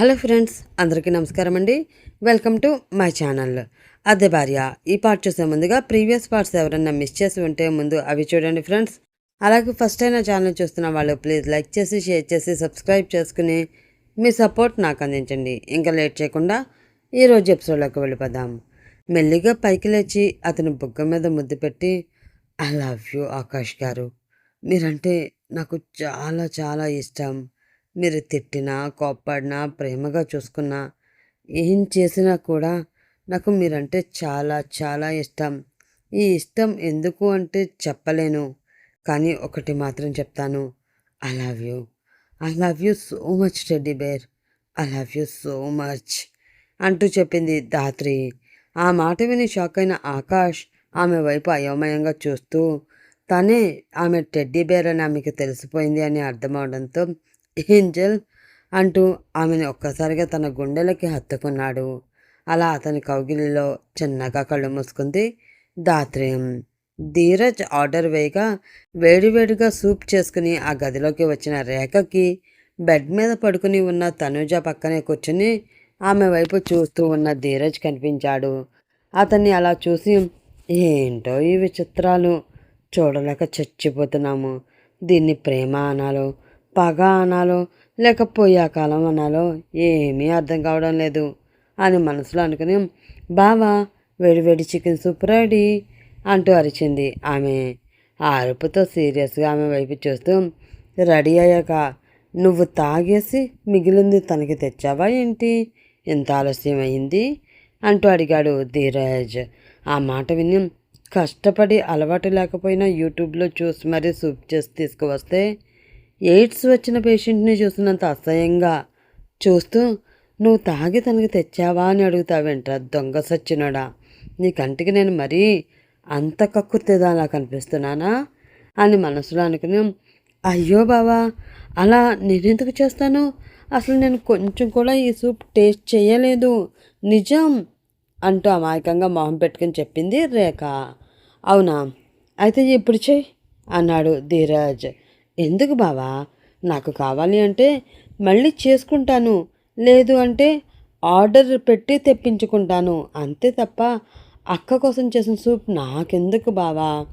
Hello friends అందరికీ నమస్కారం అండి. Welcome to my channel. అదే భార్య ఈ పార్ట్ చూసే ముందుగా ప్రీవియస్ పార్ట్స్ ఎవరైనా మిస్ చేసి ఉంటే ముందు అవి చూడండి ఫ్రెండ్స్. అలాగే ఫస్ట్ అయినా ఛానల్ చూస్తున్న వాళ్ళు ప్లీజ్ లైక్ చేసి షేర్ చేసి సబ్స్క్రైబ్ చేసుకుని మీ సపోర్ట్ నాకు అందించండి. ఇంకా లేట్ చేయకుండా ఈరోజు ఎపిసోడ్లోకి వెళ్ళిపోదాం. మెల్లిగా పైకి లేచి అతని బుగ్గ మీద ముద్దు పెట్టి ఐ లవ్ యూ ఆకాష్ గారు. మీరంటే నాకు చాలా చాలా ఇష్టం. మీరు తిట్టినా కోప్పడినా ప్రేమగా చూసుకున్నా ఏం చేసినా కూడా నాకు మీరంటే చాలా చాలా ఇష్టం. ఈ ఇష్టం ఎందుకు అంటే చెప్పలేను. కానీ ఒకటి మాత్రం చెప్తాను. I love you I love you so much teddy bear I love you so much అంటూ చెప్పింది ధాత్రి. ఆ మాట విని షాక్ అయిన ఆకాష్ ఆమె వైపు అయోమయంగా చూస్తూ తనే ఆమె టెడ్డీ బేర్ అని ఆమెకు తెలిసిపోయింది అని అర్థమవడంతో ఏంజల్ అంటూ ఆమెను ఒక్కసారిగా తన గుండెలకి హత్తుకున్నాడు. అలా అతని కౌగిలిలో చిన్నగా కళ్ళు మూసుకుంది దాత్రేయం ధీరజ్ ఆర్డర్ వేయగా వేడివేడిగా సూప్ చేసుకుని ఆ గదిలోకి వచ్చిన రేఖకి బెడ్ మీద పడుకుని ఉన్న తనుజ పక్కనే కూర్చుని ఆమె వైపు చూస్తూ ఉన్న ధీరజ్ కనిపించాడు. అతన్ని అలా చూసి ఏంటో ఈ విచిత్రాలు? చూడలేక చచ్చిపోతున్నాము. దీన్ని ప్రేమ అనాలో. పగ అనాలో లేక పోయాకాలం అనాలో ఏమీ అర్థం కావడం లేదు. అని మనసులో అనుకుని బావా వేడివేడి చికెన్ సూప్ రెడీ అంటూ అరిచింది ఆమె. ఆ అరుపుతో సీరియస్గా ఆమె వైపు చూస్తూ రెడీ అయ్యాక నువ్వు తాగేసి మిగిలింది తనకి తెచ్చావా ఏంటి? ఎంత ఆలస్యం అయింది అంటూ అడిగాడు ధీరజ్. ఆ మాట విని కష్టపడి అలవాటు లేకపోయినా యూట్యూబ్లో చూసి మరీ సూప్ చేసి తీసుకువస్తే ఎయిడ్స్ వచ్చిన పేషెంట్ని చూసినంత అసహ్యంగా చూస్తూ నువ్వు తాగి తనకి తెచ్చావా? అని అడుగుతావేంట్రా దొంగ సచ్చినోడా నీ కంటికి నేను మరీ అంత కక్కుర్తిదాలా కనిపిస్తున్నానా? అని మనసులో అనుకుని అయ్యో బావా అలా నేనెందుకు చేస్తాను? అసలు నేను కొంచెం కూడా ఈ సూప్ టేస్ట్ చేయలేదు. నిజం అంటూ అమాయకంగా మొహం పెట్టుకుని చెప్పింది రేఖ. అవునా అయితే ఇప్పుడు చెయ్యి అన్నాడు ధీరజ్. ఎందుకు బావా? నాకు కావాలి అంటే మళ్ళీ చేసుకుంటాను. లేదు అంటే ఆర్డర్ పెట్టి తెప్పించుకుంటాను. అంతే తప్ప అక్క కోసం చేసిన సూప్ నాకెందుకు బావా?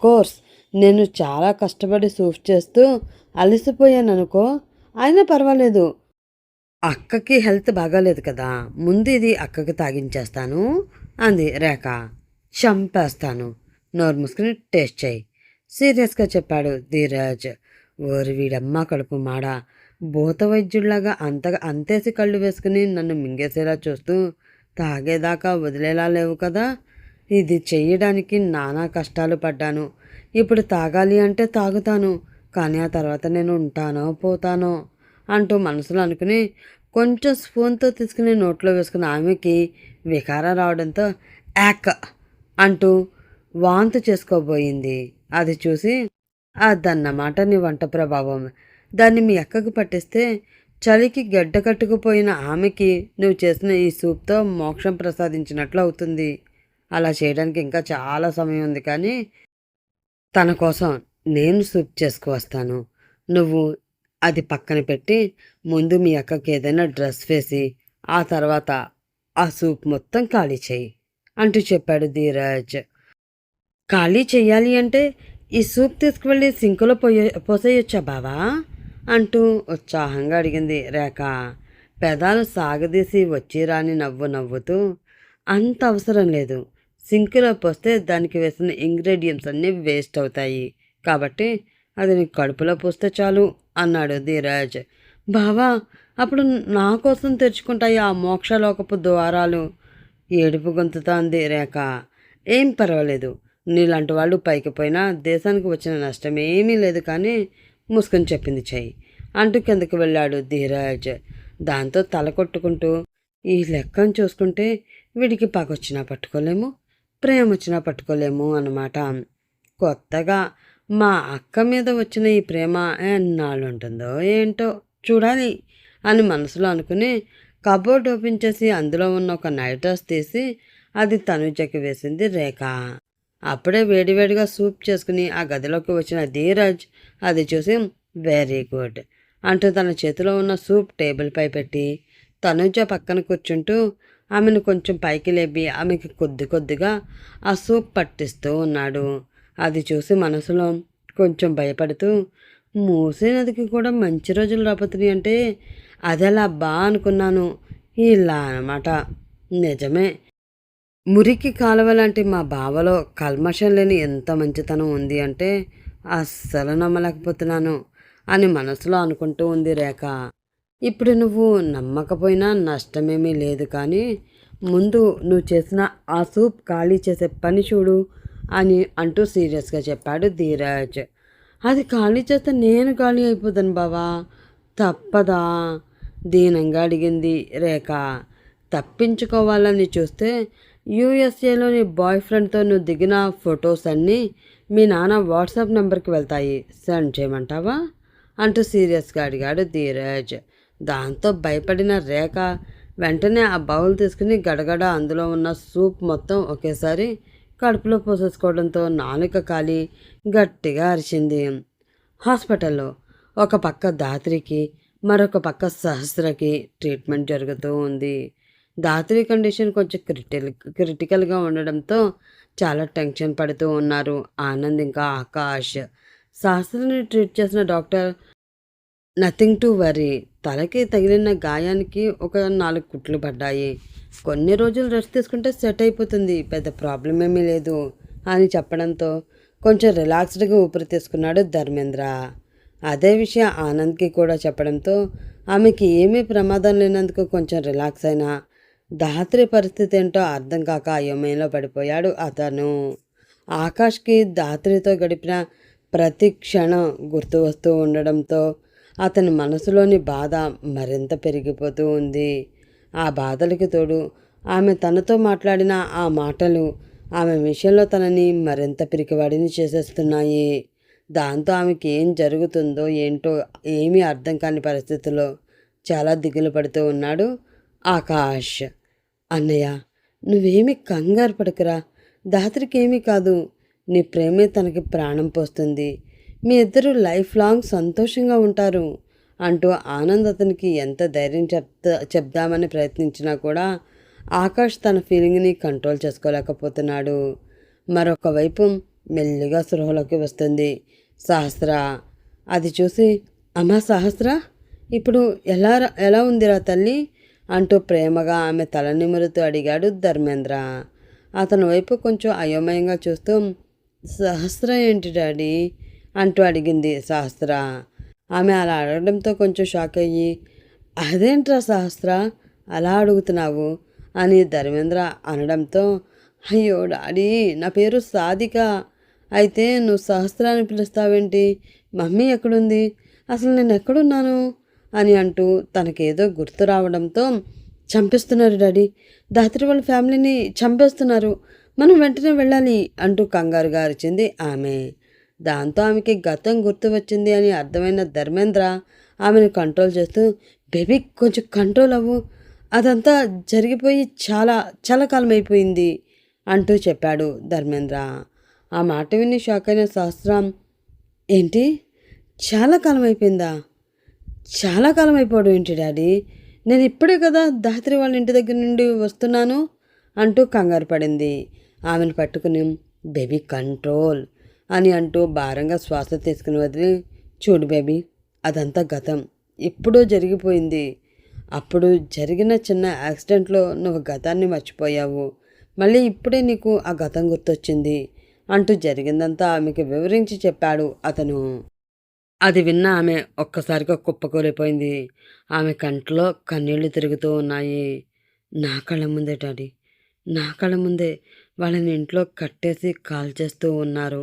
కోర్స్ నేను చాలా కష్టపడి సూప్ చేస్తూ అలసిపోయాను అనుకో అయినా పర్వాలేదు. అక్కకి హెల్త్ బాగాలేదు కదా ముందు ఇది అక్కకి తాగించేస్తాను. అంది రేఖ. చంపేస్తాను. నోరు మూసుకుని టేస్ట్ చేయి. సీరియస్గా చెప్పాడు ధీరజ్. ఓరి వీడమ్మ కడుపు మాడ. భూత వైద్యుడిలాగా అంతగా అంతేసి కళ్ళు వేసుకుని నన్ను మింగేసేలా చూస్తూ తాగేదాకా వదిలేలా లేవు కదా. ఇది చెయ్యడానికి నానా కష్టాలు పడ్డాను. ఇప్పుడు తాగాలి అంటే తాగుతాను. కానీ ఆ తర్వాత నేను ఉంటానో పోతానో అంటూ మనసులో అనుకుని కొంచెం స్పూన్తో తీసుకుని నోట్లో వేసుకున్న ఆమెకి వికారం రావడంతో యాక్ అంటూ వాంతి చేసుకోబోయింది. అది చూసి అదన్నమాట నీ వంట ప్రభావం. దాన్ని మీ అక్కకు పట్టిస్తే చలికి గడ్డ కట్టుకుపోయిన ఆమెకి నువ్వు చేసిన ఈ సూప్తో మోక్షం ప్రసాదించినట్లు అవుతుంది. అలా చేయడానికి ఇంకా చాలా సమయం ఉంది కానీ తన కోసం నేను సూప్ చేసుకువస్తాను నువ్వు అది పక్కన పెట్టి ముందు మీ అక్కకి ఏదైనా డ్రెస్ వేసి ఆ తర్వాత ఆ సూప్ మొత్తం ఖాళీ చేయి అంటూ చెప్పాడు ధీరజ్. ఖాళీ చెయ్యాలి అంటే ఈ సూప్ తీసుకువెళ్ళి సింకులో పోయే పోసేయొచ్చా బావా? అంటూ ఉత్సాహంగా అడిగింది రేఖ. పెదాలు సాగదీసి వచ్చి రాని నవ్వు నవ్వుతూ అంత అవసరం లేదు. సింకులో పోస్తే దానికి వేసిన ఇంగ్రీడియంట్స్ అన్నీ వేస్ట్ అవుతాయి. కాబట్టి అది నీ కడుపులో పోస్తే చాలు అన్నాడు ధీరజ్. బావా అప్పుడు నా కోసం తెరుచుకుంటాయి ఆ మోక్షలోకపు ద్వారాలు? ఏడుపు గొంతుతో అంది రేఖ. ఏం పర్వాలేదు. నీలాంటి వాళ్ళు పైకి పోయినా దేశానికి వచ్చిన నష్టం ఏమీ లేదు కానీ ముసుకొని చెప్పింది చెయ్యి. అంటూ కిందకి వెళ్ళాడు ధీరాజ్. దాంతో తల కొట్టుకుంటూ ఈ లెక్కను చూసుకుంటే వీడికి పగొచ్చినా పట్టుకోలేము ప్రేమ వచ్చినా పట్టుకోలేము అన్నమాట. కొత్తగా మా అక్క మీద వచ్చిన ఈ ప్రేమ ఎన్నాళ్ళు ఉంటుందో ఏంటో చూడాలి అని మనసులో అనుకుని కబోర్డ్ ఓపెన్ చేసి అందులో ఉన్న ఒక నైట్ డ్రెస్ తీసి అది తనుజకి వేసింది రేఖ. అప్పుడే వేడివేడిగా సూప్ చేసుకుని ఆ గదిలోకి వచ్చిన ధీరజ్ అది చూసి వెరీ గుడ్ అంటూ తన చేతిలో ఉన్న సూప్ టేబుల్పై పెట్టి తనుజ పక్కన కూర్చుంటూ ఆమెను కొంచెం పైకి లేపి ఆమెకి కొద్ది కొద్దిగా ఆ సూప్ పట్టిస్తూ ఉన్నాడు. అది చూసి మనసులో కొంచెం భయపడుతూ మూసీ నదికి కూడా మంచి రోజులు రాబోతున్నాయి అంటే అదెలా బా అనుకున్నాను? ఇలా అనమాట నిజమే. మురికి కాలువ లాంటి మా బావలో కల్మషం లేని ఎంత మంచితనం ఉంది అంటే అస్సలు నమ్మలేకపోతున్నాను అని మనసులో అనుకుంటూ ఉంది రేఖ. ఇప్పుడు నువ్వు నమ్మకపోయినా నష్టమేమీ లేదు కానీ ముందు నువ్వు చేసిన ఆ సూప్ ఖాళీ చేసే పని చూడు అని అంటూ సీరియస్గా చెప్పాడు ధీరజ్. అది ఖాళీ చేస్తే నేను ఖాళీ అయిపోతాను బావా. తప్పదా? దీనంగా అడిగింది రేఖ. తప్పించుకోవాలని చూస్తే యూఎస్ఏలోని బాయ్ ఫ్రెండ్తో నువ్వు దిగిన ఫొటోస్ అన్నీ మీ నాన్న వాట్సాప్ నెంబర్కి వెళ్తాయి. సెండ్ చేయమంటావా? అంటూ సీరియస్గా అడిగాడు ధీరజ్. దాంతో భయపడిన రేఖ వెంటనే ఆ బౌల్ తీసుకుని గడగడ అందులో ఉన్న సూప్ మొత్తం ఒకేసారి కడుపులో పోసేసుకోవడంతో నాలుక కాలి గట్టిగా అరిచింది. హాస్పిటల్లో ఒక పక్క దాత్రికి మరొక పక్క సహస్రకి ట్రీట్మెంట్ జరుగుతూ ఉంది. దాత్రి కండిషన్ కొంచెం క్రిటికల్ క్రిటికల్గా ఉండడంతో చాలా టెన్షన్ పడుతూ ఉన్నారు. ఆనంద్ ఇంకా ఆకాష్. శాస్త్రిని ట్రీట్ చేసిన డాక్టర్ నథింగ్ టు వరీ. తలకి తగిలిన గాయానికి ఒక నాలుగు కుట్లు పడ్డాయి. కొన్ని రోజులు రెస్ట్ తీసుకుంటే సెట్ అయిపోతుంది. పెద్ద ప్రాబ్లం ఏమీ లేదు అని చెప్పడంతో కొంచెం రిలాక్స్డ్గా ఊపిరి తీసుకున్నాడు ధర్మేంద్ర. అదే విషయం ఆనంద్కి కూడా చెప్పడంతో ఆమెకి ఏమీ ప్రమాదం లేనందుకు కొంచెం రిలాక్స్ అయినా ధాత్రి పరిస్థితి ఏంటో అర్థం కాక అయోమయంలో పడిపోయాడు అతను. ఆకాష్కి ధాత్రితో గడిపిన ప్రతి క్షణం గుర్తు వస్తూ ఉండడంతో అతని మనసులోని బాధ మరింత పెరిగిపోతూ ఉంది. ఆ బాధలకి తోడు ఆమె తనతో మాట్లాడిన ఆ మాటలు ఆమె విషయంలో తనని మరింత పిరికివాడిని చేసేస్తున్నాయి. దాంతో ఆమెకి ఏం జరుగుతుందో ఏంటో ఏమీ అర్థం కాని పరిస్థితుల్లో చాలా దిగులు పడుతూ ఉన్నాడు. ఆకాష్ అన్నయ్య నువ్వేమి కంగారు పడకురా. దాత్రికేమీ కాదు. నీ ప్రేమే తనకి ప్రాణం పోస్తుంది. మీ ఇద్దరు లైఫ్ లాంగ్ సంతోషంగా ఉంటారు. అంటూ ఆనంద్ అతనికి ఎంత ధైర్యం చెప్తా చెప్దామని ప్రయత్నించినా కూడా ఆకాష్ తన ఫీలింగ్ని కంట్రోల్ చేసుకోలేకపోతున్నాడు. మరొక వైపు మెల్లిగా సృహలోకి వస్తుంది. సహస్ర అది చూసి అమ్మా సహస్ర ఇప్పుడు ఎలా ఎలా ఉందిరా తల్లి? అంటూ ప్రేమగా ఆమె తల నిమురుతూ అడిగాడు ధర్మేంద్ర. అతని వైపు కొంచెం అయోమయంగా చూస్తూ సహస్ర ఏంటి డాడీ? అంటూ అడిగింది సహస్ర. ఆమె అలా అడగడంతో కొంచెం షాక్ అయ్యి అదేంట్రా సహస్ర? అలా అడుగుతున్నావు? అని ధర్మేంద్ర అనడంతో అయ్యో డాడీ నా పేరు సాధిక. అయితే నువ్వు సహస్ర అని పిలుస్తావేంటి? మమ్మీ ఎక్కడుంది? అసలు నేను ఎక్కడున్నాను అని అంటూ తనకేదో గుర్తు రావడంతో చంపేస్తున్నారు డాడీ. దాత్రి వాళ్ళ ఫ్యామిలీని చంపేస్తున్నారు. మనం వెంటనే వెళ్ళాలి అంటూ కంగారుగా అరిచింది ఆమె. దాంతో ఆమెకి గతం గుర్తు వచ్చింది అని అర్థమైన ధర్మేంద్ర ఆమెను కంట్రోల్ చేస్తూ బేబీ కొంచెం కంట్రోల్ అవ్వు. అదంతా జరిగిపోయి చాలా చాలా కాలం అయిపోయింది అంటూ చెప్పాడు ధర్మేంద్ర. ఆ మాట విని షాక్ అయిన సహస్రం ఏంటి? చాలా కాలం అయిపోయిందా చాలా కాలం అయిపోవడం ఏంటి డాడీ? నేను ఇప్పుడే కదా దాత్రి వాళ్ళ ఇంటి దగ్గర నుండి వస్తున్నాను అంటూ కంగారు పడింది. ఆమెను పట్టుకుని బేబీ కంట్రోల్ అని అంటూ భారంగా శ్వాస తీసుకుని వదిలి చూడు బేబీ అదంతా గతం. ఎప్పుడో జరిగిపోయింది. అప్పుడు జరిగిన చిన్న యాక్సిడెంట్లో నువ్వు గతాన్ని మర్చిపోయావు. మళ్ళీ ఇప్పుడే నీకు ఆ గతం గుర్తొచ్చింది అంటూ జరిగిందంతా ఆమెకి వివరించి చెప్పాడు అతను. అది విన్న ఆమె ఒక్కసారిగా కుప్పకూలిపోయింది. ఆమె కంట్లో కన్నీళ్ళు తిరుగుతూ ఉన్నాయి. నా కళ్ళ ముందే డాడీ. నా కళ్ళ ముందే వాళ్ళని ఇంట్లో కట్టేసి కాల్ చేస్తూ ఉన్నారు.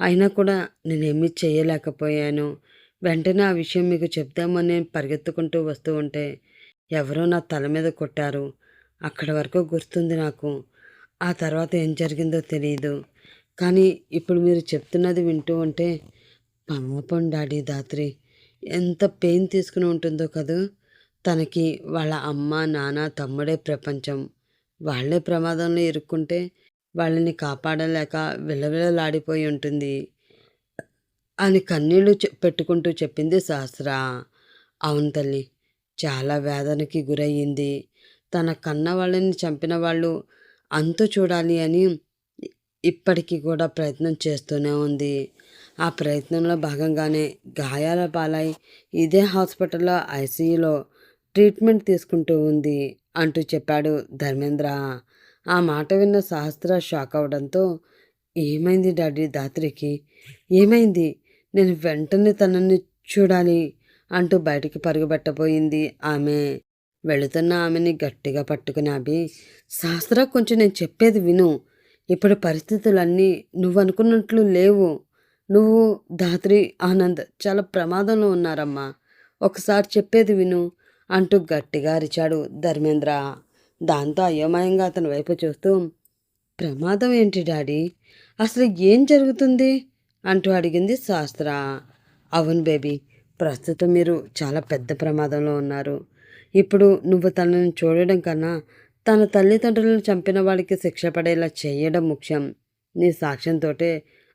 అయినా కూడా నేనేమీ చేయలేకపోయాను. వెంటనే ఆ విషయం మీకు చెప్దామని పరిగెత్తుకుంటూ వస్తూ ఉంటే ఎవరో నా తల మీద కొట్టారు. అక్కడి వరకు గుర్తుంది నాకు. ఆ తర్వాత ఏం జరిగిందో తెలియదు కానీ ఇప్పుడు మీరు చెప్తున్నది వింటూ ఉంటే పాపం డాడీ దాత్రి ఎంత పెయిన్ తీసుకుని ఉంటుందో కదూ. తనకి వాళ్ళ అమ్మ నాన్న తమ్ముడే ప్రపంచం. వాళ్ళే ప్రమాదంలో ఇరుక్కుంటే వాళ్ళని కాపాడలేక విలవిలలాడిపోయి ఉంటుంది అని కన్నీళ్ళు పెట్టుకుంటూ చెప్పింది సహస్ర. అవును తల్లి చాలా వేదనకి గురయ్యింది. తన కన్న వాళ్ళని చంపిన వాళ్ళు అంతు చూడాలి అని ఇప్పటికీ కూడా ప్రయత్నం చేస్తూనే ఉంది. ఆ ప్రయత్నంలో భాగంగానే గాయాల పాలై ఇదే హాస్పిటల్లో ఐసీయూలో ట్రీట్మెంట్ తీసుకుంటూ ఉంది అంటూ చెప్పాడు ధర్మేంద్ర. ఆ మాట విన్న సహస్ర షాక్ అవడంతో ఏమైంది డాడీ దాత్రికి? ఏమైంది? నేను వెంటనే తనని చూడాలి అంటూ బయటికి పరుగుబెట్టబోయింది ఆమె. వెళుతున్న ఆమెని గట్టిగా పట్టుకుని అభి సహస్ర కొంచెం నేను చెప్పేది విను. ఇప్పుడు పరిస్థితులన్నీ నువ్వు అనుకున్నట్లు లేవు. నువ్వు ధాత్రి ఆనంద్ చాలా ప్రమాదంలో ఉన్నారమ్మా. ఒకసారి చెప్పేది విను అంటూ గట్టిగా అరిచాడు ధర్మేంద్ర. దాంతో అయోమయంగా అతని వైపు చూస్తూ ప్రమాదం ఏంటి డాడీ? అసలు ఏం జరుగుతుంది? అంటూ అడిగింది శాస్త్ర. అవును బేబీ ప్రస్తుతం మీరు చాలా పెద్ద ప్రమాదంలో ఉన్నారు. ఇప్పుడు నువ్వు తనను చూడడం కన్నా తన తల్లిదండ్రులను చంపిన వాడికి శిక్ష పడేలా చేయడం ముఖ్యం. నీ సాక్ష్యంతోటే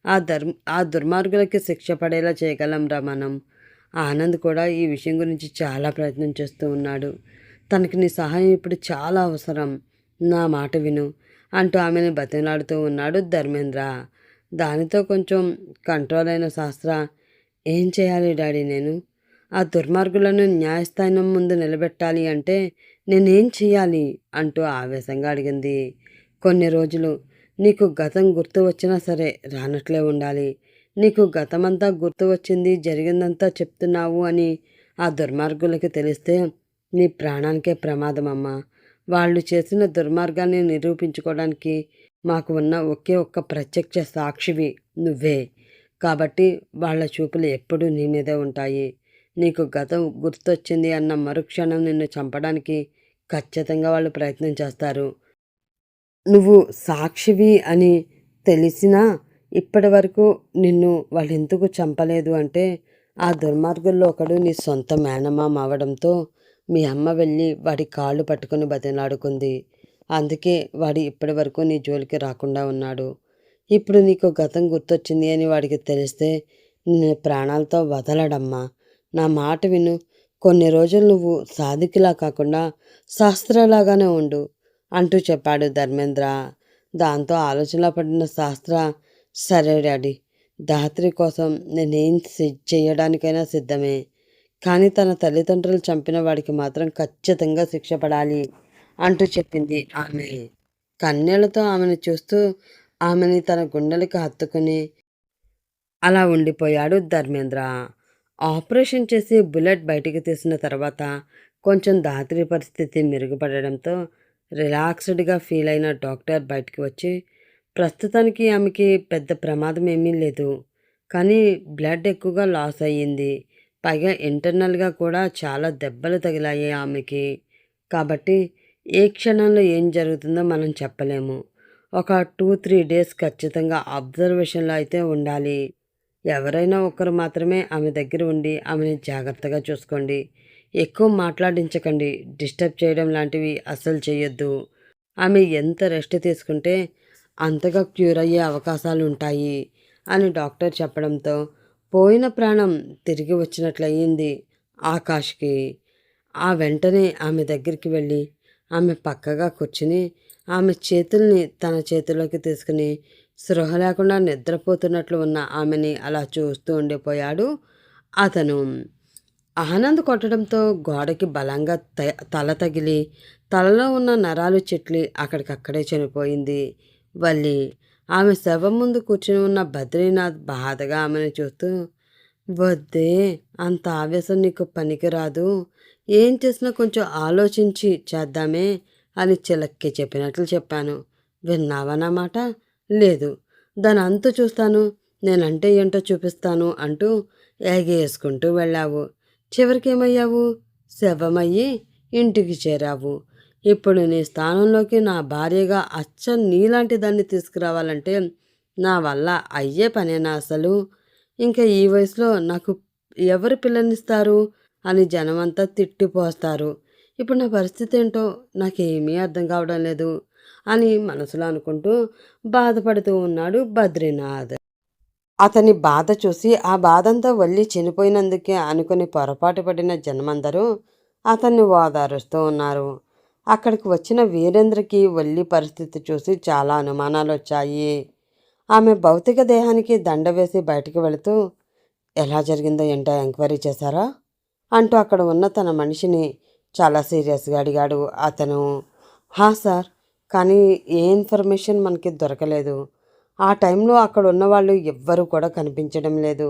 ఆ ధర్మ ఆ దుర్మార్గులకి శిక్ష పడేలా చేయగలంరా మనం. ఆనంద్ కూడా ఈ విషయం గురించి చాలా ప్రయత్నం చేస్తూ ఉన్నాడు. తనకి నీ సహాయం ఇప్పుడు చాలా అవసరం. నా మాట విను అంటూ ఆమెను బతిలాడుతూ ఉన్నాడు ధర్మేంద్ర. దానితో కొంచెం కంట్రోల్ అయిన శాస్త్ర ఏం చేయాలి డాడీ నేను? ఆ దుర్మార్గులను న్యాయస్థానం ముందు నిలబెట్టాలి అంటే నేనేం చేయాలి అంటూ ఆవేశంగా అడిగింది. కొన్ని రోజులు నీకు గతం గుర్తు వచ్చినా సరే రానట్లే ఉండాలి. నీకు గతమంతా గుర్తు వచ్చింది జరిగిందంతా చెప్తున్నావు అని ఆ దుర్మార్గులకి తెలిస్తే నీ ప్రాణానికే ప్రమాదం అమ్మా వాళ్ళు చేసిన దుర్మార్గాన్ని నిరూపించుకోవడానికి మాకు ఉన్న ఒకే ఒక్క ప్రత్యక్ష సాక్షివి నువ్వే. కాబట్టి వాళ్ళ చూపులు ఎప్పుడూ నీ మీదే ఉంటాయి. నీకు గతం గుర్తొచ్చింది అన్న మరుక్షణం నిన్ను చంపడానికి ఖచ్చితంగా వాళ్ళు ప్రయత్నం చేస్తారు. నువ్వు సాక్షివి అని తెలిసినా ఇప్పటి వరకు నిన్ను వాళ్ళు ఎందుకు చంపలేదు అంటే ఆ దుర్మార్గుల్లో ఒకడు నీ సొంత మేనమామ అవడంతో మీ అమ్మ వెళ్ళి వాడి కాళ్ళు పట్టుకుని బతిలాడుకుంది. అందుకే వాడి ఇప్పటి వరకు నీ జోలికి రాకుండా ఉన్నాడు. ఇప్పుడు నీకు గతం గుర్తొచ్చింది అని వాడికి తెలిస్తే నేను ప్రాణాలతో వదలడమ్మా. నా మాట విను. కొన్ని రోజులు నువ్వు సాధికిలా కాకుండా శాస్త్రలాగానే ఉండు. అంటూ చెప్పాడు ధర్మేంద్ర. దాంతో ఆలోచనలో పడిన శాస్త్ర సరే డాడీ ధాత్రి కోసం నేనేం చేయడానికైనా సిద్ధమే. కానీ తన తల్లిదండ్రులు చంపిన వాడికి మాత్రం ఖచ్చితంగా శిక్ష పడాలి అంటూ చెప్పింది ఆమె. కన్నీళ్ళతో ఆమెను చూస్తూ ఆమెని తన గుండెలకు హత్తుకుని అలా ఉండిపోయాడు ధర్మేంద్ర. ఆపరేషన్ చేసి బుల్లెట్ బయటికి తీసిన తర్వాత కొంచెం ధాత్రి పరిస్థితి మెరుగుపడడంతో రిలాక్స్డ్గా ఫీల్ అయిన డాక్టర్ బయటికి వచ్చి ప్రస్తుతానికి ఆమెకి పెద్ద ప్రమాదం ఏమీ లేదు. కానీ బ్లడ్ ఎక్కువగా లాస్ అయ్యింది. పైగా ఇంటర్నల్గా కూడా చాలా దెబ్బలు తగిలాయి ఆమెకి. కాబట్టి ఏ క్షణంలో ఏం జరుగుతుందో మనం చెప్పలేము. ఒక టూ త్రీ డేస్ ఖచ్చితంగా అబ్జర్వేషన్లో అయితే ఉండాలి. ఎవరైనా ఒకరు మాత్రమే ఆమె దగ్గర ఉండి ఆమెని జాగ్రత్తగా చూసుకోండి. ఎక్కువ మాట్లాడించకండి. డిస్టర్బ్ చేయడం లాంటివి అస్సలు చేయొద్దు. ఆమె ఎంత రెస్ట్ తీసుకుంటే అంతగా క్యూర్ అయ్యే అవకాశాలు ఉంటాయి అని డాక్టర్ చెప్పడంతో పోయిన ప్రాణం తిరిగి వచ్చినట్లయింది ఆకాష్కి. ఆ వెంటనే ఆమె దగ్గరికి వెళ్ళి ఆమె పక్కగా కూర్చుని ఆమె చేతుల్ని తన చేతిలోకి తీసుకుని స్పృహ లేకుండా నిద్రపోతున్నట్లు ఉన్న ఆమెని అలా చూస్తూ ఉండిపోయాడు అతను. ఆనంద్ కొట్టడంతో గోడకి బలంగా తల తగిలి తలలో ఉన్న నరాలు చెట్లి అక్కడికక్కడే చనిపోయింది. వల్లి ఆమె శవం ముందు కూర్చుని ఉన్న బద్రీనాథ్ బాధగా ఆమెను చూస్తూ వద్దే అంత ఆవేశం నీకు పనికిరాదు. ఏం చేసినా కొంచెం ఆలోచించి చేద్దామే అని చిలక్కి చెప్పినట్లు చెప్పాను. విన్నావన్నమాట లేదు. దాని అంతు చూస్తాను. నేనంటే ఏంటో చూపిస్తాను అంటూ ఏగేసుకుంటూ వెళ్ళావు. చివరికి ఏమయ్యావు శవమయ్యి ఇంటికి చేరావు. ఇప్పుడు నీ స్థానంలోకి నా భార్యగా అచ్చ నీలాంటి దాన్ని తీసుకురావాలంటే నా వల్ల అయ్యే పనేనా అసలు? ఇంకా ఈ వయసులో నాకు ఎవరు పిల్లనిస్తారు? అని జనమంతా తిట్టిపోస్తారు. ఇప్పుడు నా పరిస్థితి ఏంటో నాకేమీ అర్థం కావడం లేదు అని మనసులో అనుకుంటూ బాధపడుతూ ఉన్నాడు బద్రీనాథ్. అతని బాధ చూసి ఆ బాధంతా వల్లి చనిపోయినందుకే అనుకుని పొరపాటు పడిన జనమందరూ అతన్ని ఓదారుస్తూ ఉన్నారు. అక్కడికి వచ్చిన వీరేంద్రకి వల్లి పరిస్థితి చూసి చాలా అనుమానాలు వచ్చాయి ఆమె భౌతిక దేహానికి దండ వేసి బయటికి వెళుతూ ఎలా జరిగిందో ఏంటో ఎంక్వైరీ చేశారా? అంటూ అక్కడ ఉన్న తన మనిషిని చాలా సీరియస్గా అడిగాడు అతను. హా సార్ కానీ ఏ ఇన్ఫర్మేషన్ మనకి దొరకలేదు. ఆ టైంలో అక్కడ ఉన్న వాళ్ళు ఎవ్వరూ కూడా కనిపించడం లేదు.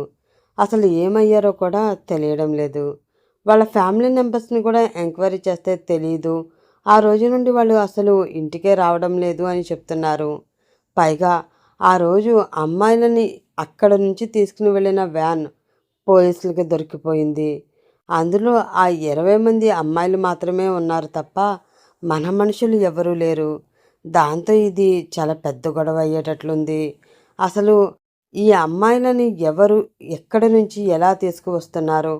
అసలు ఏమయ్యారో కూడా తెలియడం లేదు. వాళ్ళ ఫ్యామిలీ మెంబర్స్ని కూడా ఎంక్వైరీ చేస్తే తెలియదు ఆ రోజు నుండి వాళ్ళు అసలు ఇంటికే రావడం లేదు అని చెప్తున్నారు. పైగా ఆ రోజు అమ్మాయిలని అక్కడ నుంచి తీసుకుని వెళ్ళిన వ్యాన్ పోలీసులకి దొరికిపోయింది. అందులో ఆ ఇరవై మంది అమ్మాయిలు మాత్రమే ఉన్నారు తప్ప మన మనుషులు ఎవరూ లేరు. దాంతో ఇది చాలా పెద్ద గొడవ అయ్యేటట్లుంది. అసలు ఈ అమ్మాయిలని ఎవరు ఎక్కడి నుంచి ఎలా తీసుకువస్తున్నారు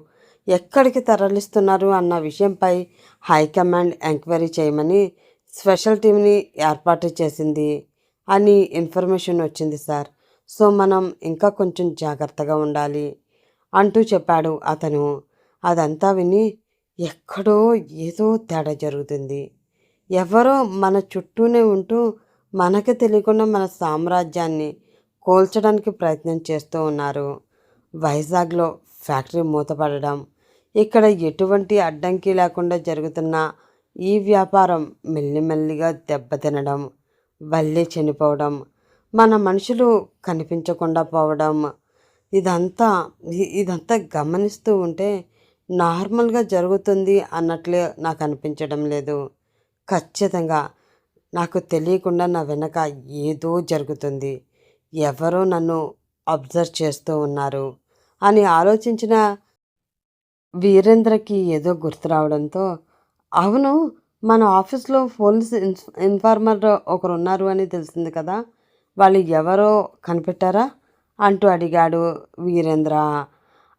ఎక్కడికి తరలిస్తున్నారు అన్న విషయంపై హైకమాండ్ ఎంక్వైరీ చేయమని స్పెషల్ టీంని ఏర్పాటు చేసింది అని ఇన్ఫర్మేషన్ వచ్చింది సార్. సో మనం ఇంకా కొంచెం జాగ్రత్తగా ఉండాలి అంటూ చెప్పాడు అతను. అదంతా విని ఎక్కడో ఏదో తేడా జరుగుతుంది. ఎవరో మన చుట్టూనే ఉంటూ మనకు తెలియకుండా మన సామ్రాజ్యాన్ని కోల్చడానికి ప్రయత్నం చేస్తూ ఉన్నారు. వైజాగ్లో ఫ్యాక్టరీ మూతపడడం ఇక్కడ ఎటువంటి అడ్డంకి లేకుండా జరుగుతున్న ఈ వ్యాపారం మెల్లిమెల్లిగా దెబ్బతినడం వల్లే చనిపోవడం మన మనుషులు కనిపించకుండా పోవడం ఇదంతా ఇదంతా గమనిస్తూ ఉంటే నార్మల్గా జరుగుతుంది అన్నట్లే నాకు అనిపించడం లేదు. ఖచ్చితంగా. నాకు తెలియకుండా నా వెనక ఏదో జరుగుతుంది. ఎవరో నన్ను అబ్జర్వ్ చేస్తూ ఉన్నారు అని ఆలోచించిన వీరేంద్రకి ఏదో గుర్తు రావడంతో అవును మన ఆఫీస్లో పోలీస్ ఇన్ఫార్మర్ ఒకరు ఉన్నారు అని తెలిసింది కదా వాళ్ళు ఎవరో కనిపెట్టారా? అంటూ అడిగాడు వీరేంద్ర.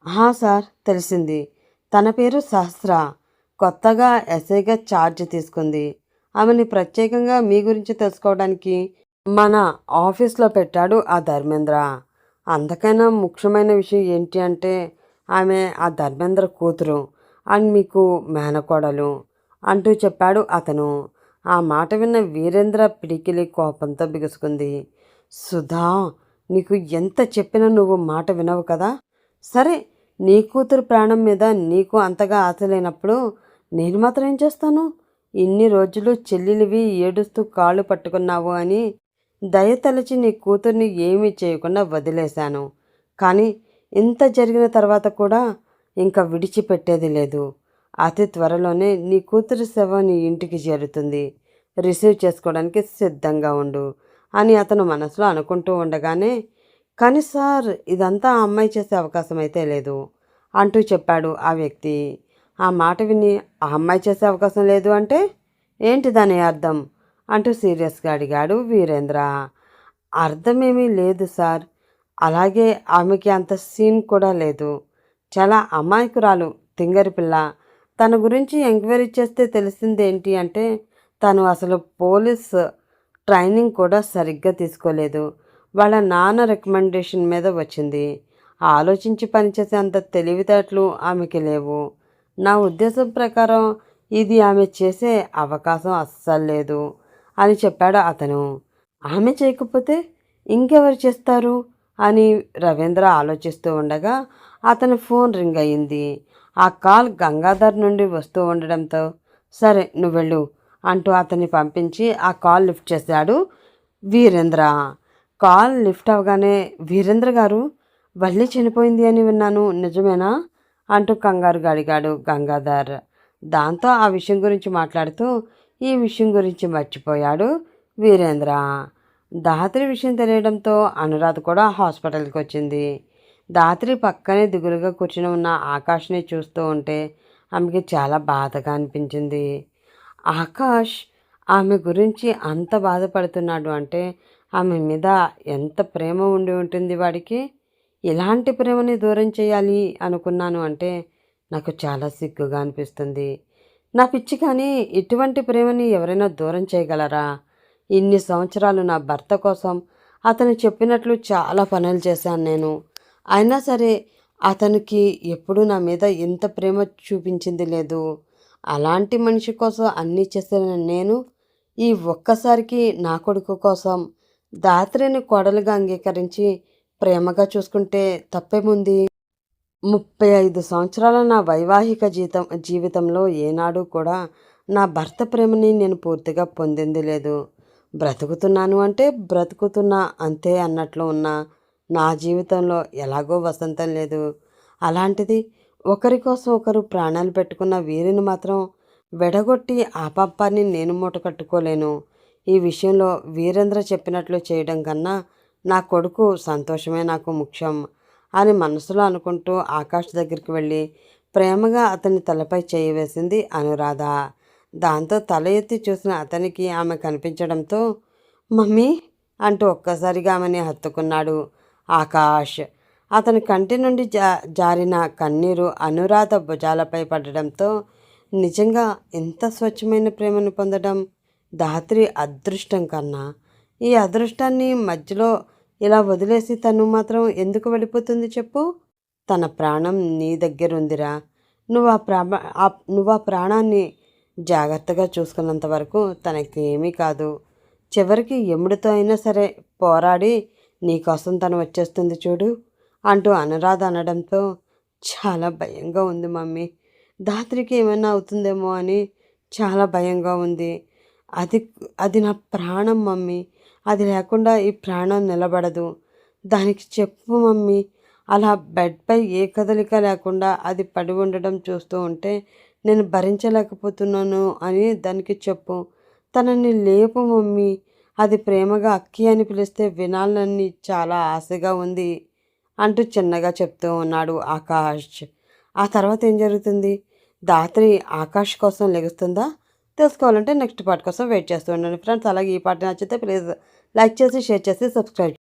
"ఆ, సార్ తెలిసింది. తన పేరు సహస్ర. కొత్తగా ఎస్ఐగా ఛార్జ్ తీసుకుంది. ఆమెని ప్రత్యేకంగా మీ గురించి తెలుసుకోవడానికి మన ఆఫీస్లో పెట్టాడు ఆ ధర్మేంద్ర. అందుకైనా ముఖ్యమైన విషయం ఏంటి అంటే ఆమె ఆ ధర్మేంద్ర కూతురు అండ్ మీకు మేనకోడలు అంటూ చెప్పాడు అతను. ఆ మాట విన్న వీరేంద్ర పిడికిలి కోపంతో బిగుసుకుంది. సుధా నీకు ఎంత చెప్పినా నువ్వు మాట వినవు కదా? సరే నీ కూతురు ప్రాణం మీద నీకు అంతగా ఆశ లేనప్పుడు నేను మాత్రం ఏం చేస్తాను? ఇన్ని రోజులు చెల్లెలివి ఏడుస్తూ కాళ్ళు పట్టుకున్నావు అని దయ తలచి నీ కూతుర్ని ఏమీ చేయకుండా వదిలేశాను. కానీ ఇంత జరిగిన తర్వాత కూడా ఇంకా విడిచిపెట్టేది లేదు. అతి త్వరలోనే నీ కూతురు శవం నీ ఇంటికి చేరుతుంది. రిసీవ్ చేసుకోవడానికి సిద్ధంగా ఉండు అని అతను మనసులో అనుకుంటూ ఉండగానే కానీ సార్ ఇదంతా ఆ అమ్మాయి చేసే అవకాశం అయితే లేదు అంటూ చెప్పాడు ఆ వ్యక్తి. ఆ మాట విని ఆ అమ్మాయి చేసే అవకాశం లేదు అంటే ఏంటి దాని అర్థం అంటూ సీరియస్గా అడిగాడు వీరేంద్ర. అర్థమేమీ లేదు సార్. అలాగే ఆమెకి అంత సీన్ కూడా లేదు. చాలా అమాయకురాలు తింగరి పిల్ల. తన గురించి ఎంక్వైరీ చేస్తే తెలిసింది ఏంటి అంటే తను అసలు పోలీస్ ట్రైనింగ్ కూడా సరిగ్గా తీసుకోలేదు. వాళ్ళ నాన్న రికమెండేషన్ మీద వచ్చింది. ఆలోచించి పనిచేసే అంత తెలివితేటలు ఆమెకి లేవు. నా ఉద్దేశం ప్రకారం ఇది ఆమె చేసే అవకాశం అస్సలు లేదు అని చెప్పాడు అతను. ఆమె చేయకపోతే ఇంకెవరు చేస్తారు? అని రవీంద్ర ఆలోచిస్తూ ఉండగా అతని ఫోన్ రింగ్ అయింది. ఆ కాల్ గంగాధర్ నుండి వస్తూ ఉండడంతో సరే నువ్వు వెళ్ళు అంటూ అతన్ని పంపించి ఆ కాల్ లిఫ్ట్ చేశాడు వీరేంద్ర. కాల్ లిఫ్ట్ అవగానే వీరేంద్ర గారు వల్లి చనిపోయింది అని విన్నాను. నిజమేనా? అంటూ కంగారుగా అడిగాడు గంగాధర్. దాంతో ఆ విషయం గురించి మాట్లాడుతూ ఈ విషయం గురించి మర్చిపోయాడు వీరేంద్ర. దాత్రి విషయం తెలియడంతో అనురాధ కూడా హాస్పిటల్కి వచ్చింది. దాత్రి పక్కనే దిగులుగా కూర్చుని ఉన్న ఆకాష్ని చూస్తూ ఉంటే ఆమెకి చాలా బాధగా అనిపించింది. ఆకాష్ ఆమె గురించి అంత బాధపడుతున్నాడు అంటే ఆమె మీద ఎంత ప్రేమ ఉండి ఉంటుంది వాడికి? ఎలాంటి ప్రేమని దూరం చేయాలి అనుకున్నాను అంటే నాకు చాలా సిగ్గుగా అనిపిస్తుంది. నా పిచ్చి కానీ ఇటువంటి ప్రేమని ఎవరైనా దూరం చేయగలరా? ఇన్ని సంవత్సరాలు నా భర్త కోసం అతను చెప్పినట్లు చాలా పనులు చేశాను నేను. అయినా సరే అతనికి ఎప్పుడు నా మీద ఇంత ప్రేమ చూపించింది లేదు. అలాంటి మనిషి కోసం అన్నీ చేసిన నేను ఈ ఒక్కసారికి నా కొడుకు కోసం దాత్రిని కోడలుగా అంగీకరించి ప్రేమగా చూసుకుంటే తప్పేముంది? ముప్పై ఐదు సంవత్సరాల నా వైవాహిక జీతం జీవితంలో ఏనాడు కూడా నా భర్త ప్రేమని నేను పూర్తిగా పొందింది లేదు. బ్రతుకుతున్నాను అంటే బ్రతుకుతున్నా అంతే అన్నట్లు ఉన్న నా జీవితంలో ఎలాగో వసంతం లేదు. అలాంటిది ఒకరి కోసం ఒకరు ప్రాణాలు పెట్టుకున్న వీరిని మాత్రం వెడగొట్టి ఆ పాపాన్ని నేను మూట కట్టుకోలేను ఈ విషయంలో వీరేంద్ర చెప్పినట్లు చేయడం కన్నా నా కొడుకు సంతోషమే నాకు ముఖ్యం అని మనసులో అనుకుంటూ ఆకాష్ దగ్గరికి వెళ్ళి ప్రేమగా అతని తలపై చేయి వేసింది అనురాధ. దాంతో తల ఎత్తి చూసిన అతనికి ఆమె కనిపించడంతో మమ్మీ అంటూ ఒక్కసారిగా ఆమెని హత్తుకున్నాడు ఆకాష్. అతని కంటి నుండి జా జారిన కన్నీరు అనురాధ భుజాలపై పడడంతో నిజంగా ఇంత స్వచ్ఛమైన ప్రేమను పొందడం ధాత్రి అదృష్టం కన్నా ఈ అదృష్టాన్ని మధ్యలో ఇలా వదిలేసి తను మాత్రం ఎందుకు వెళ్ళిపోతుంది చెప్పు? తన ప్రాణం నీ దగ్గర ఉందిరా నువ్వు ఆ ప్రా నువ్వు ఆ ప్రాణాన్ని జాగ్రత్తగా చూసుకున్నంత వరకు తనకి ఏమీ కాదు. చివరికి ఎముడితో అయినా సరే పోరాడి నీకోసం తను వచ్చేస్తుంది చూడు అంటూ అనురాధ అనడంతో చాలా భయంగా ఉంది మమ్మీ. దాత్రికి ఏమైనా అవుతుందేమో అని చాలా భయంగా ఉంది. అది అది నా ప్రాణం మమ్మీ. అది లేకుండా ఈ ప్రాణం నిలబడదు. దానికి చెప్పు మమ్మీ. అలా బెడ్పై ఏ కదలిక లేకుండా అది పడి ఉండడం చూస్తూ ఉంటే నేను భరించలేకపోతున్నాను అని దానికి చెప్పు. తనని లేపు మమ్మీ. అది ప్రేమగా అక్కి అని పిలిస్తే వినాలని చాలా ఆశగా ఉంది అంటూ చిన్నగా చెప్తూ ఉన్నాడు ఆకాష్. ఆ తర్వాత ఏం జరుగుతుంది? దాత్రి ఆకాష్ కోసం లెగుస్తుందా? తెలుసుకోవాలంటే నెక్స్ట్ పార్ట్ కోసం వెయిట్ చేస్తూ ఉండండి ఫ్రెండ్స్. అలాగే ఈ పార్ట్ నచ్చితే ప్లీజ్ లైక్ చేసి షేర్ చేసి సబ్స్క్రైబ్